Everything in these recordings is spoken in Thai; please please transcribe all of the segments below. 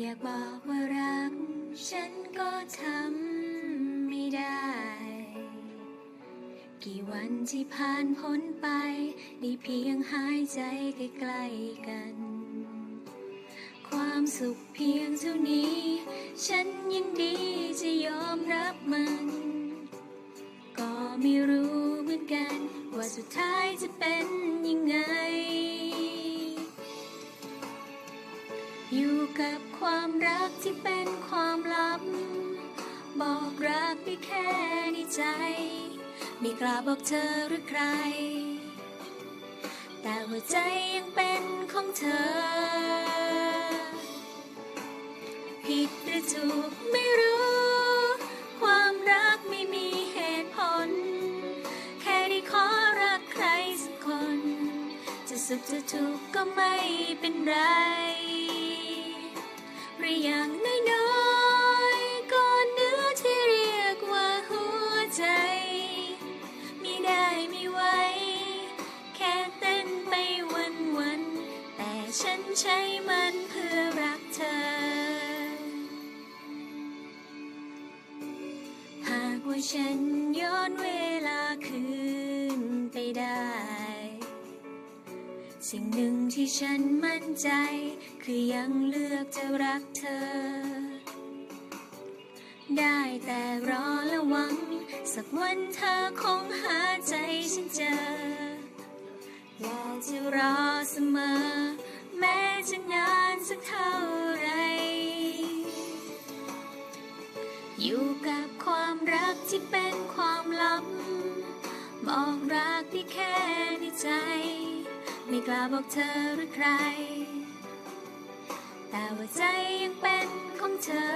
อยากบอกว่ารัก ฉันก็ทำไม่ได้ กี่วันที่ผ่านพ้นไป ได้เพียงหายใจใกล้ๆกัน ความสุขเพียงเท่านี้ ฉันยินดีจะยอมรับมัน ก็ไม่รู้เหมือนกัน ว่าสุดท้ายจะเป็นยังไง กับความรักที่เป็นความลับ บอกรักได้แค่ในใจ ไม่กล้าบอกเธอหรือใคร แต่หัวใจยังเป็นของเธอ ผิดหรือถูกไม่รู้ ความรักไม่มีเหตุผล แค่ได้ขอรักใครสักคน จะสุขจะทุกข์ก็ไม่เป็นไร หรืออย่างน้อยๆก็เนื้อที่เรียกว่าหัวใจมีได้ไม่ไหวแค่เต้นไปวันๆแต่ฉันใช้มันเพื่อรักเธอ หากว่าฉันย้อนเวลาคืนไปได้ สิ่งหนึ่งที่ฉันมั่นใจ คือยังเลือกจะรักเธอ ได้แต่รอและหวัง สักวันเธอคงหาใจฉันเจอ และจะรอเสมอ แม้จะนานสักเท่าไร อยู่กับความรักที่เป็นความลับ บอกรักที่แค่ในใจ ไม่กล้าบอกเธอหรือใคร แต่ว่าใจยังเป็นของเธอ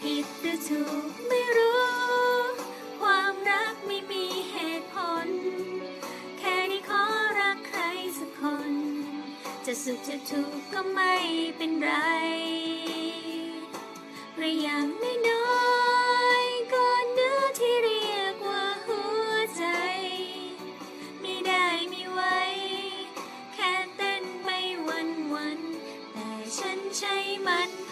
ผิดหรือถูกไม่รู้ ความรักไม่มีเหตุผล แค่ได้ขอรักใครสักคน จะสุขจะทุกข์ก็ไม่เป็นไร มัน